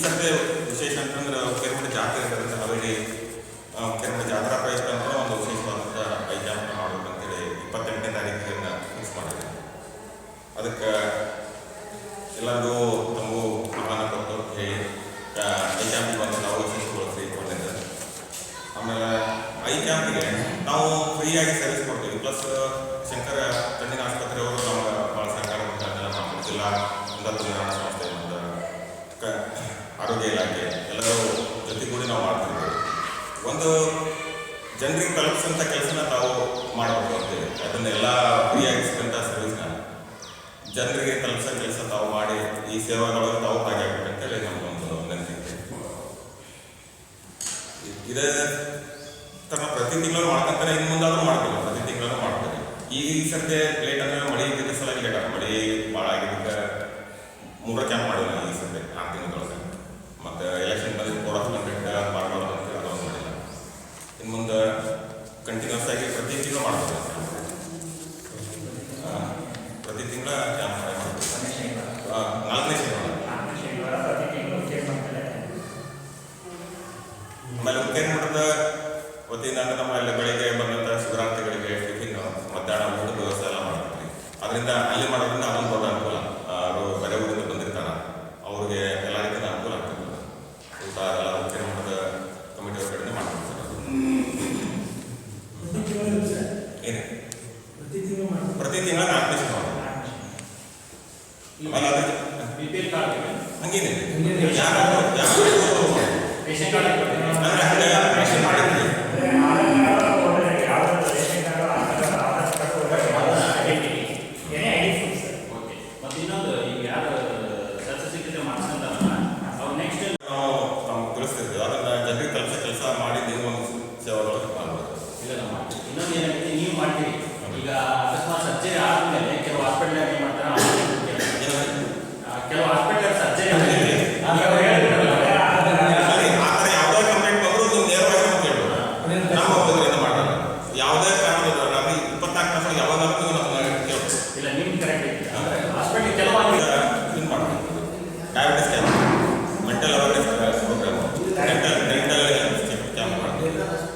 ಸರ್ತಿ ವಿಶೇಷ ಅಂತಂದ್ರೆ ಕೆರೆಮಠ ಜಾತ್ರೆ ಇರ್ತದೆ ಹಾವೇರಿ ಕೆರೆಮಠ ಜಾತ್ರಾ ಪ್ರಯುಕ್ತ ಅಂತ ಒಂದು ವಿಶೇಷವಾದಂಥ ಐ ಕ್ಯಾಂಪ್ ಮಾಡ್ಬೇಕಂತೇಳಿ ಇಪ್ಪತ್ತೆಂಟನೇ ತಾರೀಕಿನ ಫಿಕ್ಸ್ ಮಾಡಿದೆ ಅದಕ್ಕೆ ಎಲ್ಲರಿಗೂ ತಮಗೂ ಆಹ್ವಾನ ಕೊಟ್ಟು ಹೇಳಿ ಆ, ಐ ಕ್ಯಾಂಪಿಗೆ ಬಂದು ನಾವು ವಿಶೇಷಗೊಳಿಸಿ ಕೊಂಡಿದ್ದೆ ಆಮೇಲೆ ಐ ಕ್ಯಾಂಪಿಗೆ ನಾವು ಫ್ರೀಯಾಗಿ ಸರ್ವಿಸ್ ಕೊಡ್ತೀವಿ. ಪ್ಲಸ್ ಶಂಕರ ಕಣ್ಣಿನ ಆಸ್ಪತ್ರೆಯವರು ನಮ್ಗೆ ಭಾಳ ಸಹಕಾರ ಕೊಡ್ತಾರೆ ಜಿಲ್ಲಾ ಸಂಸ್ಥೆ ಆರೋಗ್ಯ ಇಲಾಖೆ, ಎಲ್ಲರೂ ಜೊತೆಗೂಡಿ ನಾವು ಮಾಡ್ತಿದ್ದೀವಿ ಒಂದು ಜನರಿಗೆ ತಲುಪಿಸಿದಂಥ ಕೆಲಸನ ತಾವು ಮಾಡಬೇಕು ಅಂತೇಳಿ ಅದನ್ನೆಲ್ಲ ಫ್ರೀಯಾಗಿ ಸಿಕ್ಕಂಥ ಸರ್ವಿಸ್ನ ಜನರಿಗೆ ತಲುಪಿಸೋ ಕೆಲಸ ತಾವು ಮಾಡಿ, ಈ ಸೇವೆಗಳು ತಾವು ಭಾಗಿಯಾಗಬೇಕಂತೇಳಿ ನಮಗೊಂದು ನೆನಪಿದೆ ಇದೆ. ಥರ ಪ್ರತಿ ತಿಂಗಳು ಮಾಡ್ಕೊಂತಾರೆ ಇನ್ನು ಮುಂದಾದ್ರೂ ಮಾಡ್ತೀವಿ ಪ್ರತಿ ತಿಂಗಳು ಮಾಡ್ತೀವಿ. ಈ ಸದ್ಯ ಲೇಟ್ ಅಂದ್ರೆ ಮಳೆ ಇದ್ದ ಸಲ ಲೇಟ್ ಆಗ ಮಳೆ ಭಾಳ ಆಗಿದ್ದಕ್ಕೆ ಮೂರ ಕ್ಯಾಂಪ್ ಮಾಡಿಲ್ಲ ಈ ಸರ್ತಿ. ಕಂಟಿನ್ಯೂಸ್ ಆಗಿ ಪ್ರತಿ ತಿಂಗಳು ಮಾಡ್ತೀವಿ ಆ, ಪ್ರತಿ ತಿಂಗಳ ಕ್ಯಾಂಪ್ ಮಾಡ್ತೀವಿ ಆ, ನಾಲ್ಕನೇ ಶನಿವಾರ. ಆಮೇಲೆ ಮಠದ ವತಿಯಿಂದ ದಿನ ನಮ್ಮ ಎಲ್ಲ ಬೆಳಿಗ್ಗೆ ಬಂದಂಥ ಶಿವರಾತ್ರಿಗಳಿಗೆ ಟಿಫಿನ್ ಮಧ್ಯಾಹ್ನ ಊಟದ ವ್ಯವಸ್ಥೆ ಎಲ್ಲ ಮಾಡ್ತೀವಿ ಅದರಿಂದ ಅಲ್ಲಿ ಮಾಡೋದ್ರಿಂದ ಹಂಗೇನಿದೆ ಯಾರು ಯಾರು ರೇಷನ್ ಕಾರ್ಡ್ ಅಂದ್ರೆ ಹಂಗೆ ರೇಷನ್ ಮಾಡಿದ್ವಿ ಓಕೆ ಮತ್ತೆ ಇನ್ನೊಂದು ಈಗ ಯಾರು ಶಸ್ತ್ರಚಿಕಿತ್ಸೆ ಮಾಡಿಸ್ಕೊಂತಾರಲ್ಲ ಅವ್ರು ನೆಕ್ಸ್ಟ್ ನಾವು ನಮ್ಗೆ ತಿಳಿಸ್ತಿರ್ತೀವಿ ಅದನ್ನ ಜನರಿಗೆ ತಲುಪಿಸೋ ಕೆಲಸ ಮಾಡಿ ನೀವು ಒಂದು ಸೇವೆಗಳು ಮಾಡ್ಬೋದು ಇಲ್ಲ ನಮ್ಮ ಇನ್ನೊಂದು ಏನಾಗುತ್ತೆ ನೀವು ಮಾಡ್ತೀರಿ ಈಗ ಅಕಸ್ಮಾತ್ ಸರ್ಜರಿ ಆದ್ಮೇಲೆ ಕೆಲವು ಹಾಸ್ಪಿಟಲ್ ಏನು ಮಾಡ್ತಾರೆ ಆ, ಕೆಲವು ಹಾಸ್ಪಿಟಲ್ ಸರ್ಜರಿ ಆದ್ಮೇಲೆ ಈಗ ಅವ್ರು ಹೇಳ್ಬಿಟ್ರಲ್ಲ, ಅಲ್ಲಿ ಆ ಥರ ಯಾವುದೇ ಕಂಪ್ಲೇಂಟ್ ಬಂದರೂ ನೀವು ನೇರವಾಗಿ ನಮ್ಗೆ ಕೇಳ್ಬೋದು ನಮ್ಮ ಒಬ್ಬರಿಂದ ಮಾಡ್ತಾರೆ ಯಾವುದೇ ಕಾರಣ ನಮಗೆ ಇಪ್ಪತ್ನಾಲ್ಕು ತಾಸು ಇಲ್ಲ ನಿಮ್ಮ ಕರೆಕ್ಟ್ ಅಂದ್ರೆ ಹಾಸ್ಪಿಟಲ್ ಕೆಲವು ಇದು ಮಾಡ್ಬೋದು diabetes camp mental awareness program dental dental camp ಮಾಡ್ತೀವಿ.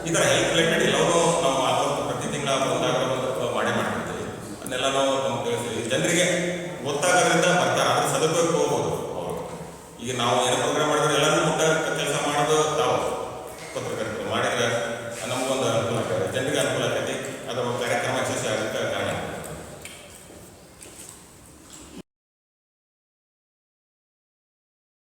ಈ ಥರ ಹೆಲ್ತ್ ರಿಲೇಟೆಡ್ ಎಲ್ಲವೂ ನಾವು ಆಲ್ಮೋಸ್ಟ್ ಪ್ರತಿ ತಿಂಗಳ ಒಂದಾಗ ಒಂದು ಮಾಡೇ ಮಾಡ್ತಿರ್ತೀವಿ ಅದನ್ನೆಲ್ಲ ನಾವು ನಮ್ಗೆ ತಿಳಿಸ್ತೀವಿ. ಜನರಿಗೆ ಗೊತ್ತಾಗೋದ್ರಿಂದ